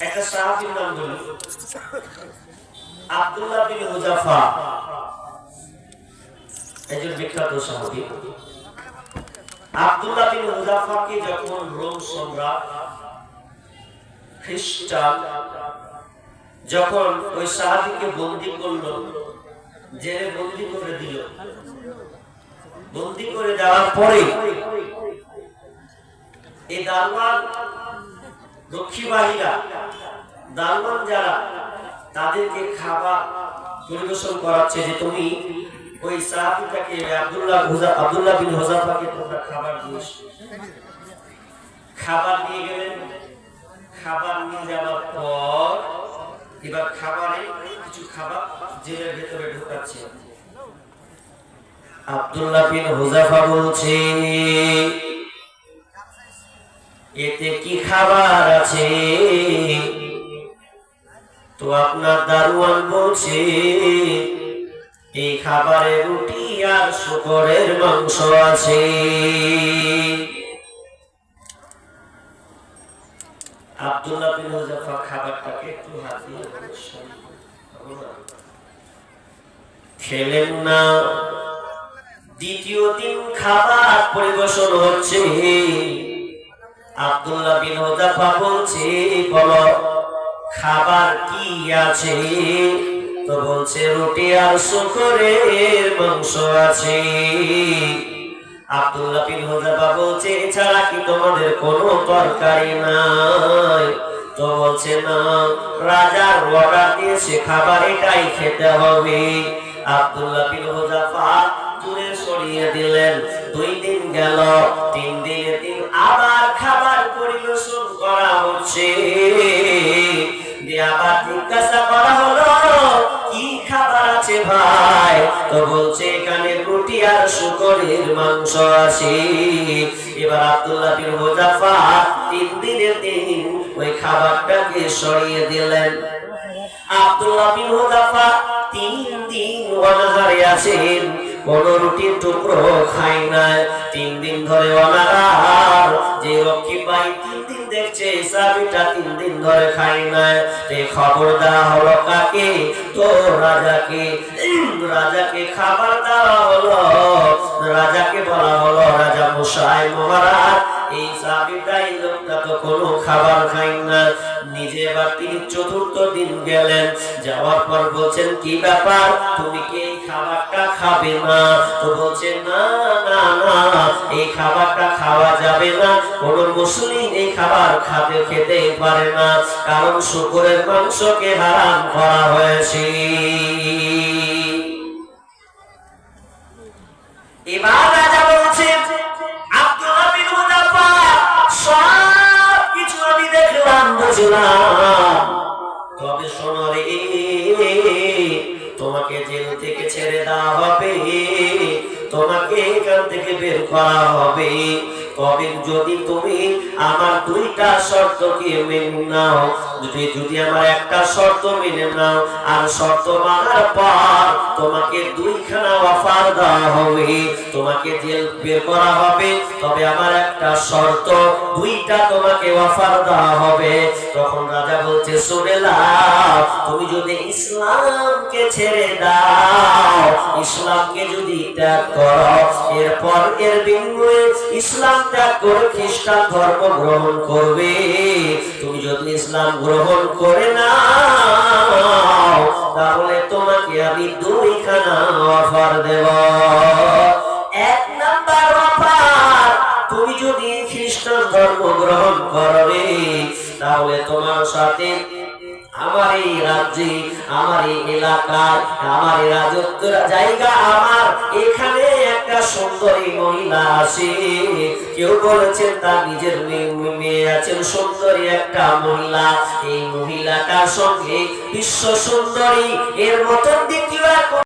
একটা সাহাবীর নাম আব্দুল্লাহ বিন হুজাফা একজন বিখ্যাত সাহাবী। আব্দুল্লাহ বিন হুজাফাকে যখন রোম সম্রাট খ্রিস্টান যখন ওই সাহাবীকে বন্দি করল, জেলে বন্দি করে দিল, বন্দি করে দেওয়ার পরে এই দারোয়ান রক্ষী বাহিরা যারা, তাদেরকে খাবার পরিবেশন করাচ্ছে যে তুমি ওই সাহাবিটাকে আব্দুল্লাহ আব্দুল্লাহ বিন হুজাফাকে তোমরা খাবার দিয়েছ। খাবার নিয়ে গেলেন। খাবার নিয়ে যাওয়ার পর এবার খাবারে কিছু খাবার জেলের ভেতরে ঢোকাচ্ছে। আব্দুল্লাহ বিন হুজাফা বলছে এতে কি খাবার আছে? তো আপনার দারুয়ান বলছে, এই খাবারে রুটি আর শুকরের মাংস আছে। খাবারটাকে একটু খেলেন না। দ্বিতীয় দিন খাবার পরিবেশন হচ্ছে। আব্দুল্লাহ বিন হুজাফা বলছে, বলো, খাবার কি আছে? তো বলছে, রুটি আর শুকরের মাংস আছে। আব্দুল্লাহ বিন হুজাফা বলছে, এছাড়া কি তোমাদের কোনো তরকারি নাই? তো বলছে, না, রাজার অর্ডার দিয়েছে, খাবার এটাই খেতে হবে। আব্দুল্লাহ বিন হুজাফা জিজ্ঞাসা করা হলো, কি খাবার আছে ভাই? তো বলছে, এখানে রুটি আর শুকরের মাংস আছে। এবার আব্দুল্লাহ বিন হুজাফা তিন দিনের দিন ওই খাবারটাকে সরিয়ে দিলেন। আব্দুল্লাহ বিন হুজাফা তিন দিন অনাহারে আছেন, কোন রুটির টুকরো খাই নাই। তিন দিন ধরে অনাহার পাই তিন দিন দেখছে সাবিটা তিন দিন ধরে খাই তে খবর দেওয়া হলো কাকে? তো রাজাকে। রাজাকে খাবার দেওয়া হলো। রাজাকে বলা হলো, রাজা মশাই, মহারাজ, এই সাবিটাই লোকটা তো কোনো খাবার খাই না নিজে এবার তিনি চতুর্থ দিন গেলেন। যাওয়ার পর বলছেন, কি ব্যাপার? তুমি কি খাবারটা খাবে না? তো বলছে না না না এই খাবারটা খাওয়া যাবে না। কোন মুসলিম এই খাবার খাতে পারে না। কারণ শুকুরের মাংসকে হারাম করা হয়েছে। তোমাকে জেল থেকে ছেড়ে দেওয়া হবে। তোমাকে এখান থেকে বের করা হবে। তবে যদি তুমি আমার দুইটা শর্তকে মেনে নাও, যদি যদি আমার একটা শর্ত মেনে নাও, আর শর্ত মানার পর তোমাকে দুইখানা অফার দেওয়া হবে। তোমাকে জেল বের করা হবে। তবে আমার একটা শর্ত, দুইটা তোমাকে অফার দেওয়া হবে। তখন রাজা বলছে, শুনে তুমি যদি ইসলামকে ছেড়ে দাও, ইসলামকে যদি ত্যাগ করো, এরপর এর বিনিময়ে ইসলাম ত্যাগ করে খ্রিস্টান ধর্ম গ্রহণ করবে। তুমি যদি ইসলাম গ্রহণ করে নাও তাহলে তোমাকে আমি দুইখানা অফার দেব। এক নাম্বার অফার, তুমি যদি খ্রিস্টান ধর্ম গ্রহণ করবে, তাহলে তোমার সাথে আমার এই রাজ্যে, আমার এই এলাকায়, আমার এই জায়গা আমার। এখানে একটা সুন্দরী মহিলা আছে কেউ বলেছেন তার নিজের মেয়ে- মেয়ে আছেন সুন্দরী একটা মহিলা। এই মহিলাটার সঙ্গে বিশ্ব সুন্দরী এর মতন দ্বিতীয়